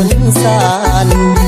คนสาน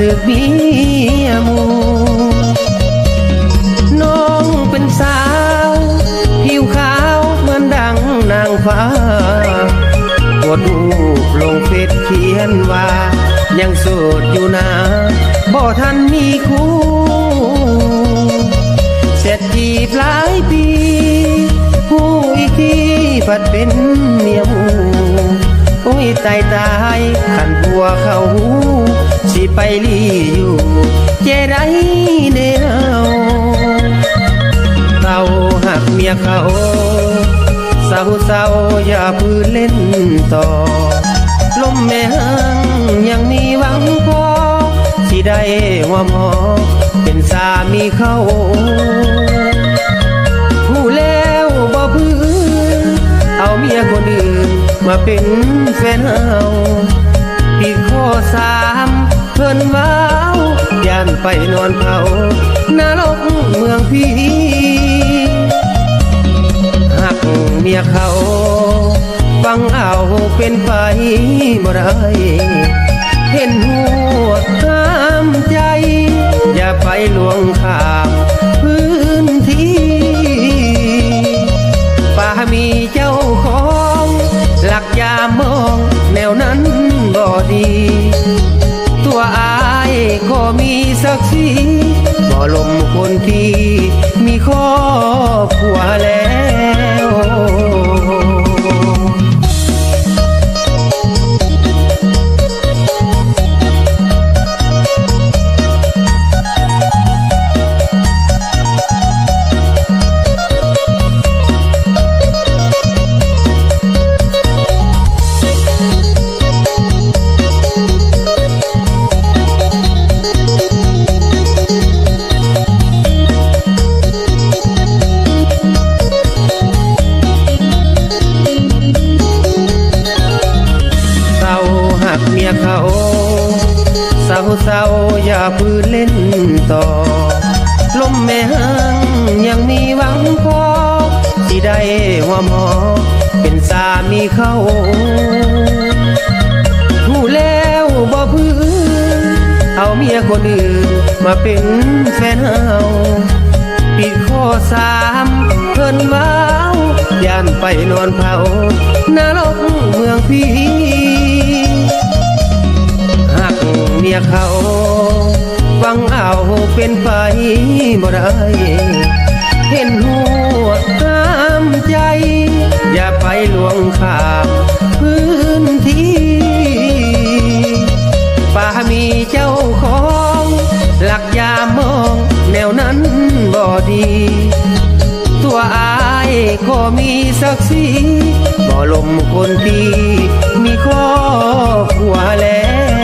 ถึกเมียมูน้องเป็นสาว ผิวขาวเหมือนดังนางฟ้ากดรูปลงเฟซเขียนว่า ยังโสดอยู่นะบ่ทันมีคู่เสร็จจีบหลายปีผู้อีกทีผัดเป็นเมียมูโอ้ยตายตายขันผัวเขาหู สิไปลีอยู่เจได้เดียวเราหักเมียเขาเศร้าเศร้าอย่าพื้นเล่นต่อ ลมแม่หังยังมีหวังพอที่ได้หัวหมอ เป็นสามีเขาผู้แล้วบ่พื้นเอาเมียคนอื่นมาเป็นแฟนเฮาปีข้อสาม เพิ่นว้าวยานไปนอนเผานรกเมืองพี่หักเมียเขาฟังเอาเป็นไปบ่ได้เห็นหัวห้ามใจ อย่าไปลวงข้าม ลมคนที่มีครอบครัวแล้ว มาเป็นแฟนเฮาปีข้อสามเพิ่นเมาย่านไปนอนเผานรกเมืองพี่หักเมียเขาฟังเอาเป็นไปบ่ได้ ตัวอายก็มีศักดิ์ศรีบ่ลมคนที่มีครอบครัวแล้ว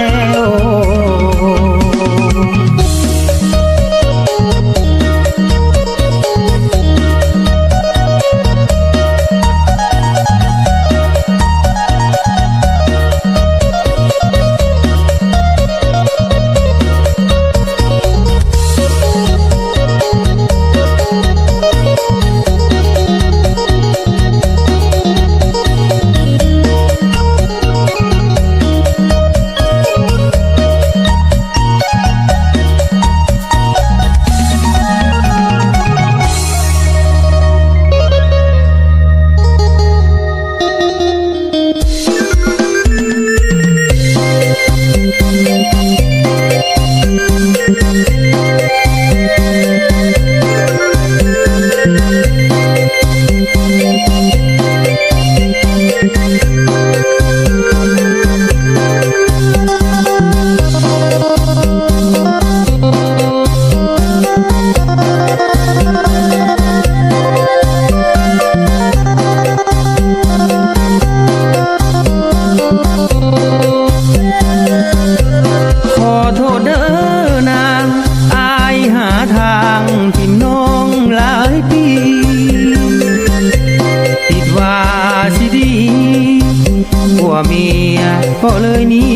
ก็เลยหนี้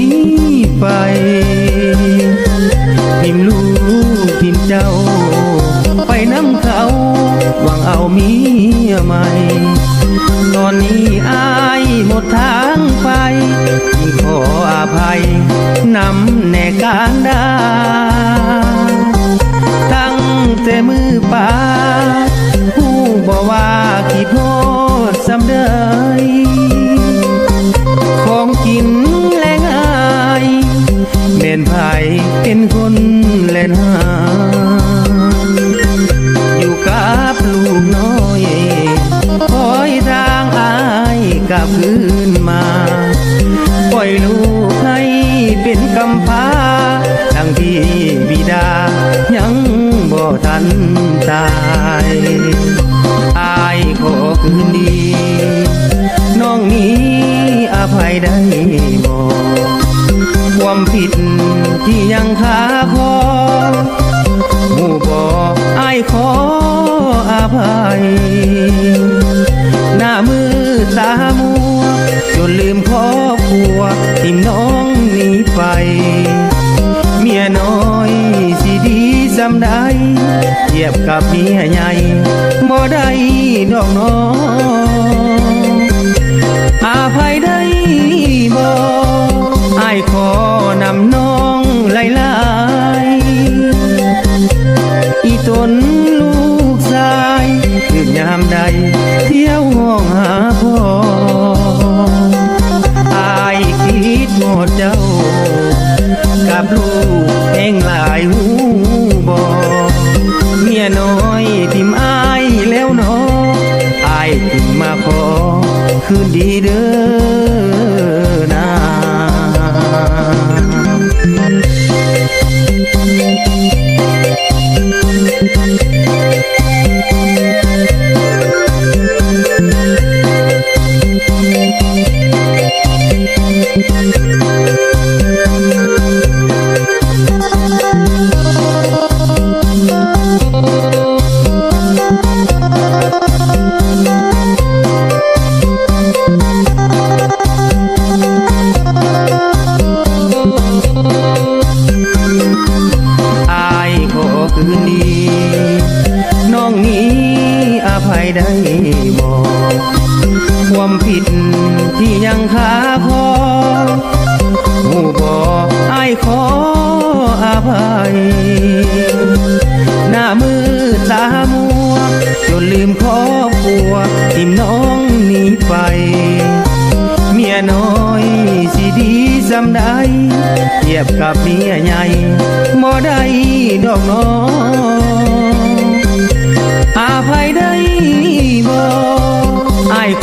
ไป พิมลูกพิมเจ้า ไปน้ำเขาหวังเอาเมียใหม่ ตอนนี้อายหมดทางไปจึงขออภัยนำแน่การดาตั้งแต่มือปาผู้บอกว่าขี้โพดสำเดย เป็นคนแลนหาอยู่กับลูกน้อยคอยทางอายกลับคืนมา ปล่อยลูกให้เป็นกำพร้าทั้งที่บิดายังบ่ทันตายอายขอคืนดี น้องนี้อภัยได้บ่ ผิดที่ยังคาคอหมู่บ่อายขออภัย หน้ามือตามัว จนลืมครอบครัวทิมน้องหนีไป เมียน้อยสิดีสำได้เทียบกับเมียใหญ่บ่ได้ดอกน้องอาภัย คืนดีเด้อ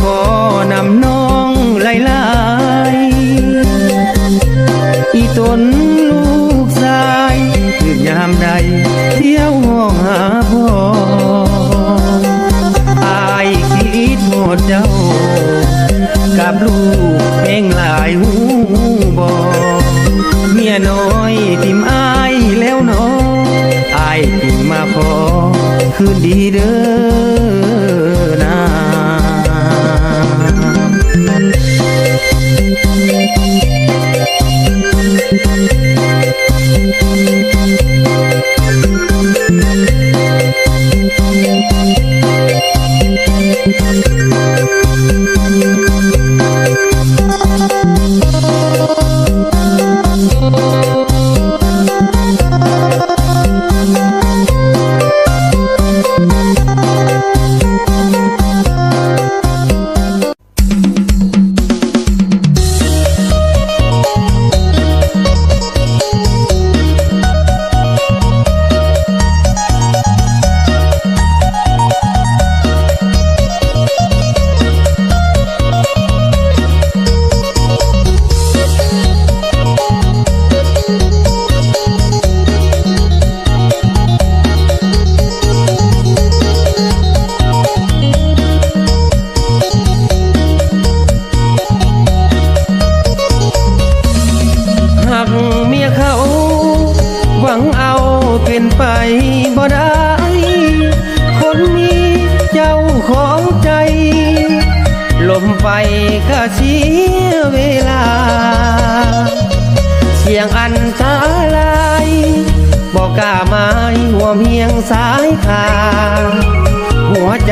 อายขอนำน้องไล่ลายๆอีตนลูกชายถึงยามใดเที่ยวห้องหาพ่ออายคิดหมดเจ้า กับลูกเองหลายหูบอเมียน้อยทิมอายแล้วเนออายถึงมาขอคืนดีเด้อ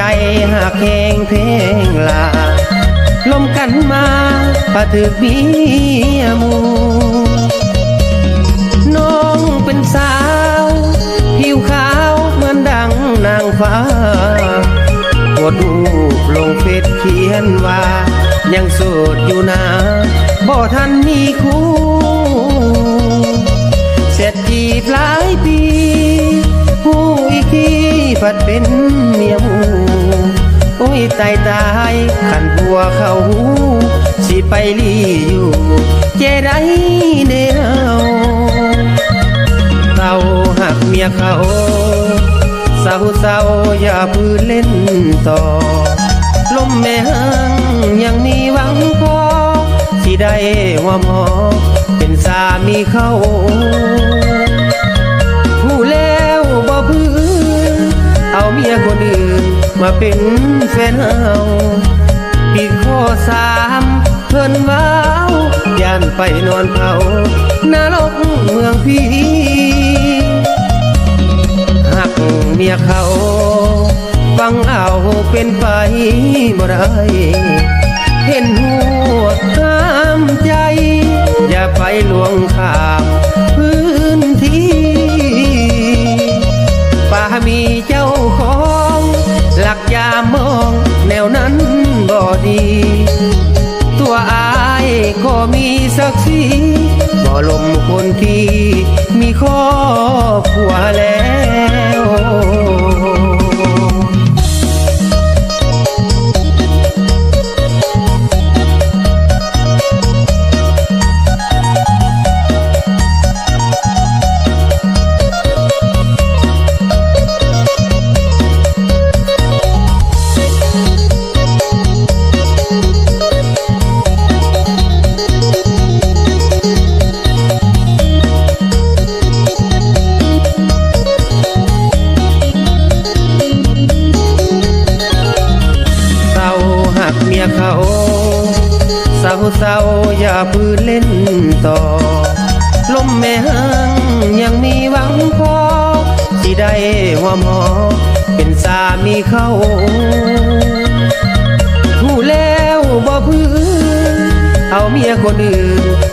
หัวใจหักแหงเพลงลาลมกันมาปะถึกเมียหมูน้องเป็นสาว ผิวขาวเหมือนดังนางฟ้ากดรูปลงเฟซเขียนว่า ยังโสดอยู่นะบ่ทันมีคู่เสร็จจีบหลายปีผู้อีกทีผัดเป็นเมียหมู โอ้ยตายตายขันผัวเขาหูสิไปลีอยู่เจได้เดียวเราหักเมียเขาเศร้าเศร้าๆอย่าพื้นเล่นต่อ ลมแม่หังยังมีหวังพอที่ได้หัวหมอ เป็นสามีเขาผู้แล้วบ่พื้นเอาเมียคนอื่น มาเป็นแฟนเฮาปีข้อสามเพิ่นว้าวยานไปนอนเผานรกเมืองพี่หักเมียเขาฟังเอาเป็นไปบ่ได้เห็นหัวห้ามใจ อย่าไปลวงข้าม ศักดิ์ศรีบ่ลมคนที่มีครอบครัวแล้ว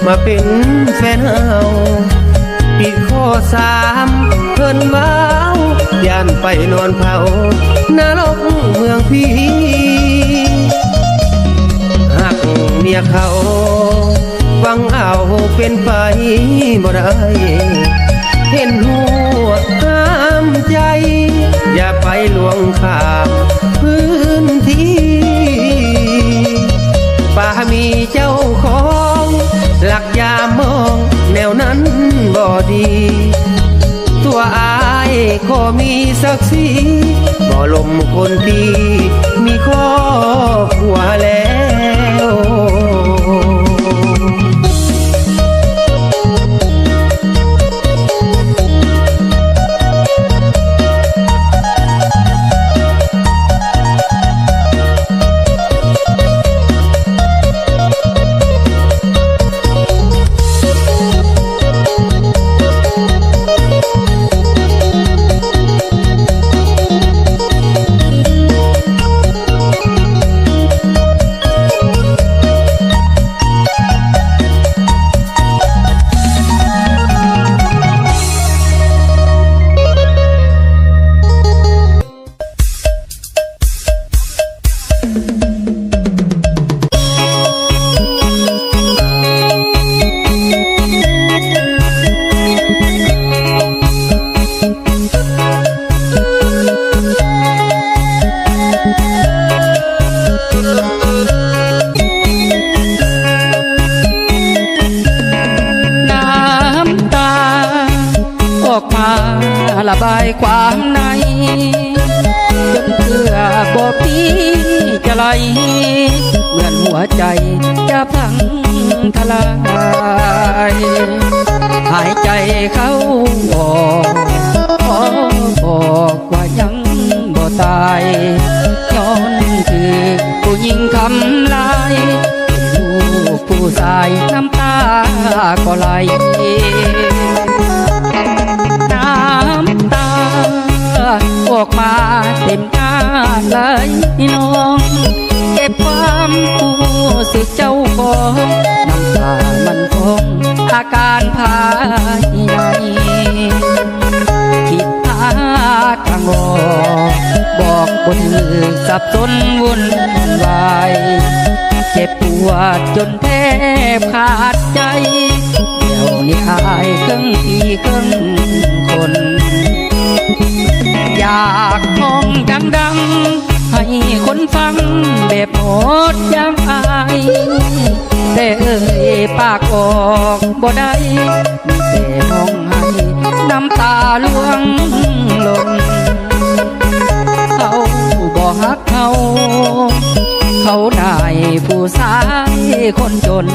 มาเป็นแฟนเฮาปีข้อสามเพิ่นว้าวยานไปนอนเผานรกเมืองพี่หักเมียเขาฟังเอาเป็นไปบ่ได้ เห็นหัวห้ามใจ อย่าไปลวงข้ามพื้นที่ป่ามีเจ้าของ หลักยามองแนวนั้นบ่ดี ตัวอายก็มีศักดิ์ศรีบ่ลมคนดีมีครอ พังทลายหายใจเข้าออกขอบอกว่ายังบ่ตายย้อนคือผู้หญิงทำลายผู้ผู้ชายน้ำตาก็ไหลน้ำตาออกมาเต็มหน้าเลยน้อง ก็บความผู้สึกเจ้าของน้ำตามันคงอาการภายในคิดหาทางออกบอกบนมือสับสนวุ่นวายเจ็บปวดจนแทบขาดใจ เดี๋ยวนี้อายครึ่งปีครึ่งคน อยากห้องดังๆให้คนฟังแบบ ดยังอายแต่เอ่ยปากออกบ่ได้มีแต่มองให้น้ำตาล่วงหล่นเขาบ่ฮักเขาเขาได้ผู้ชายคนจน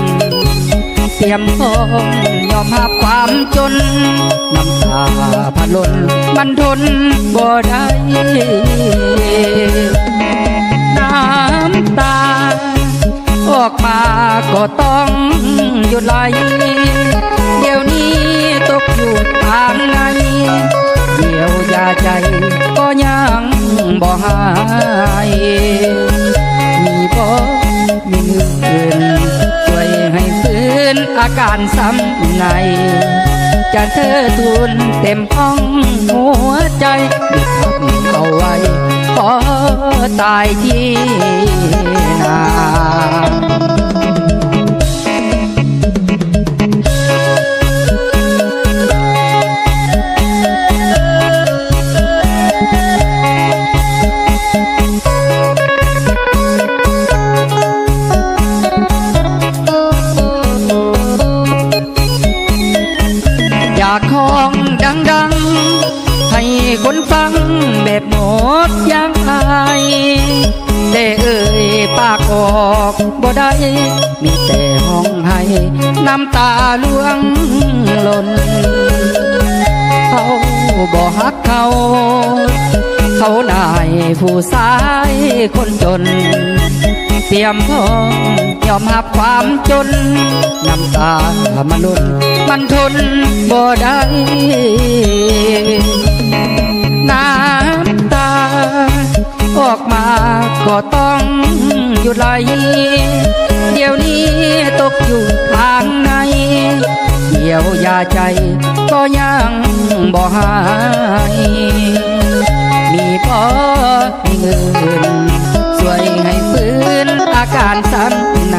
เตรียมพร้อมยอมรับความจนน้ำตาพัดล้นมันทนบ่ได้ ตา ออกมาก็ต้องหยุดไหลเดี๋ยวนี้ตกอยู่ทางไหนเดียวยาใจก็ยังบ่หาย มีบ่มีเงินช่วยให้ฟื้นอาการซ้ำในจะเธอทุนเต็มห้องหัวใจดพักเอาไว้ ขอต บ่ฮักเขาเขานายผู้ชายคนจน เตรียมพร้อมยอมรับความจนน้ำตามันลุนมันทนบ่ได้น้ำตา ออกมาก็ต้องหยุดไหลเดี๋ยวนี้ตกอยู่ทางใน เกี่ยวยาใจก็ยังบ่หาย มีพอมีเงินช่วยให้ฟื้นอาการสันใน